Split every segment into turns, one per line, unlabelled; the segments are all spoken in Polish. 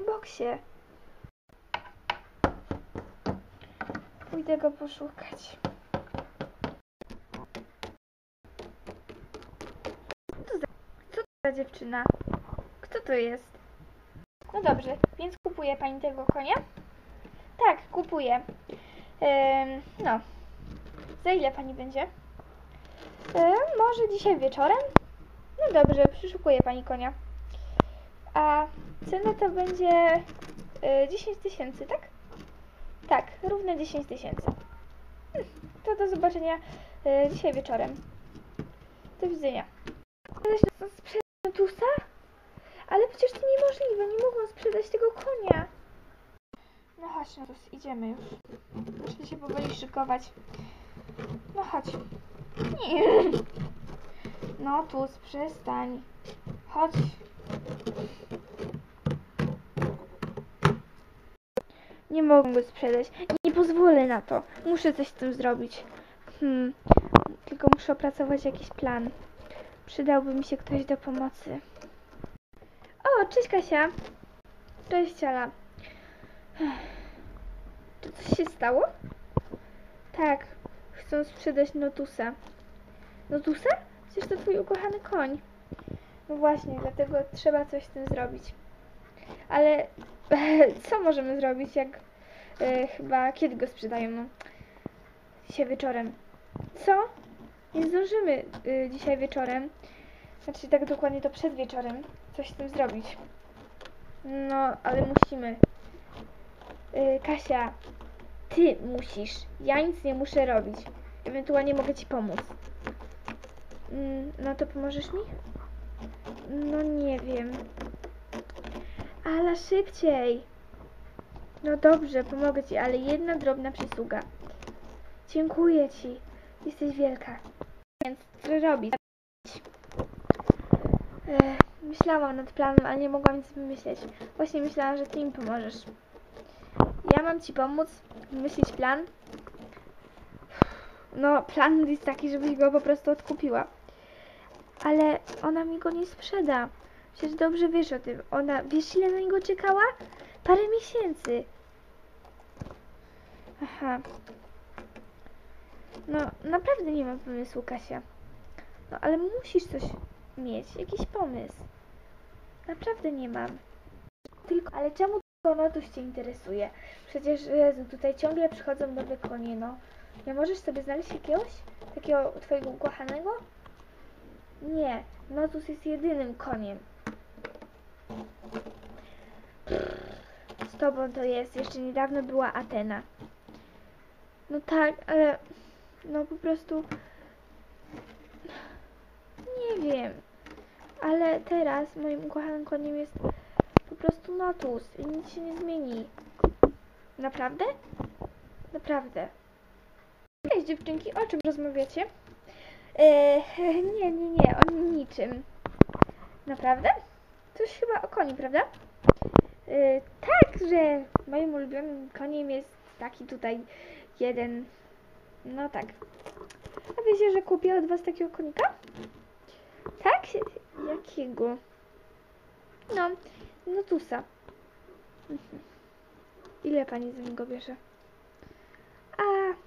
boksie. Pójdę go poszukać. Co to za, dziewczyna? Kto to jest? No dobrze, więc kupuje pani tego konia? Tak, kupuję. No. Za ile pani będzie? Może dzisiaj wieczorem? No dobrze, przyszukuję pani konia. A cena to będzie y, 10 tysięcy, tak? Tak, równe 10 tysięcy. Hm, To do zobaczenia y, dzisiaj wieczorem. Do widzenia. Sprzedać Notusa? Ale przecież to niemożliwe, nie mogą sprzedać tego konia. No chodź, Notus, idziemy już. Muszę się powoli szykować. No chodź. Nie. Notus, przestań. Chodź. Nie mogę go sprzedać. Nie pozwolę na to. Muszę coś z tym zrobić. Hmm. Tylko muszę opracować jakiś plan. Przydałby mi się ktoś do pomocy. O, cześć Kasia. Cześć Ala. Czy coś się stało? Tak. Chcą sprzedać Notusa. Notusa? Przecież to twój ukochany koń. No właśnie, dlatego trzeba coś z tym zrobić. Ale co możemy zrobić, jak e, chyba kiedy go sprzedają? No, dzisiaj wieczorem. Co? Nie zdążymy y, dzisiaj wieczorem. Znaczy tak dokładnie to przed wieczorem coś z tym zrobić. No, ale musimy. Y, Kasia, ty musisz. Ja nic nie muszę robić. Ewentualnie mogę ci pomóc. Mm, No to pomożesz mi? No nie wiem. Ale szybciej. No dobrze, pomogę ci, ale jedna drobna przysługa. Dziękuję ci. Jesteś wielka. Więc co robić? Ech, myślałam nad planem, ale nie mogłam nic wymyśleć. Właśnie myślałam, że ty mi pomożesz. Ja mam ci pomóc wymyślić plan. No, plan jest taki, żebyś go po prostu odkupiła. Ale ona mi go nie sprzeda. Przecież dobrze wiesz o tym. Ona, wiesz ile na niego czekała? Parę miesięcy. Aha. No, naprawdę nie mam pomysłu, Kasia. No, ale musisz coś mieć, jakiś pomysł. Naprawdę nie mam. Tylko, ale czemu tylko Notuś Cię interesuje? Przecież, Jezu, tutaj ciągle przychodzą nowe konie, no. Nie możesz sobie znaleźć jakiegoś? Takiego Twojego ukochanego? Nie, Notus jest jedynym koniem. Z Tobą to jest. Jeszcze niedawno była Atena. No tak, ale no po prostu nie wiem. Ale teraz moim ukochanym koniem jest po prostu Notus i nic się nie zmieni. Naprawdę? Naprawdę. Cześć dziewczynki, o czym rozmawiacie? Eee, nie, nie, nie, o niczym. Naprawdę? Coś chyba o koni, prawda? Eee, tak, że moim ulubionym koniem jest taki tutaj jeden. No tak. A wiecie, że kupię od was takiego konika? Tak? Jakiego? No, Notusa. Mhm. Ile pani za niego bierze? A,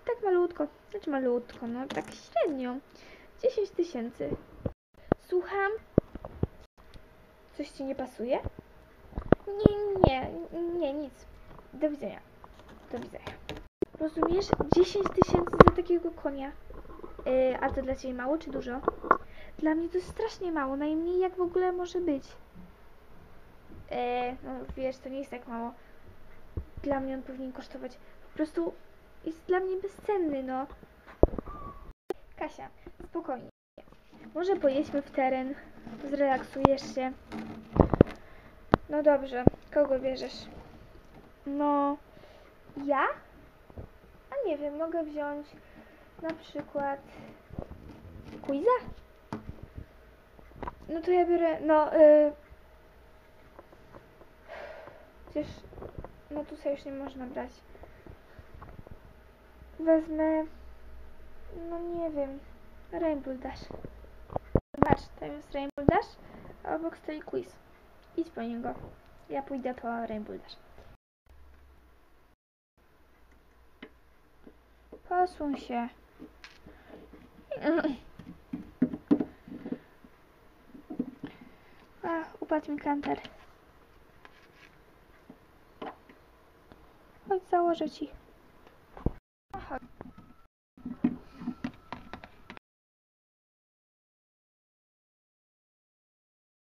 tak malutko. Znaczy malutko, no tak średnio. 10 tysięcy. Słucham? Coś ci nie pasuje? Nie, nie, nie, nic. Do widzenia. Do widzenia. Rozumiesz? 10 tysięcy za takiego konia. Yy, a to dla ciebie mało czy dużo? Dla mnie to jest strasznie mało. Najmniej jak w ogóle może być. Yy, no wiesz, to nie jest tak mało. Dla mnie on powinien kosztować. Po prostu jest dla mnie bezcenny, no. Kasia, spokojnie. Może pojedźmy w teren, zrelaksujesz się. No dobrze, kogo bierzesz? No, ja? A nie wiem, mogę wziąć na przykład Quiza? No to ja biorę, no, y... Przecież, no tu sobie już nie można brać. Wezmę, no nie wiem, Rainbow Dash. Zobacz, tam jest Rainbow Dash, a obok stoi quiz. Idź po niego. Ja pójdę po Rainbow Dash. Posuń się. A, upadł mi kanter. Chodź, założę ci.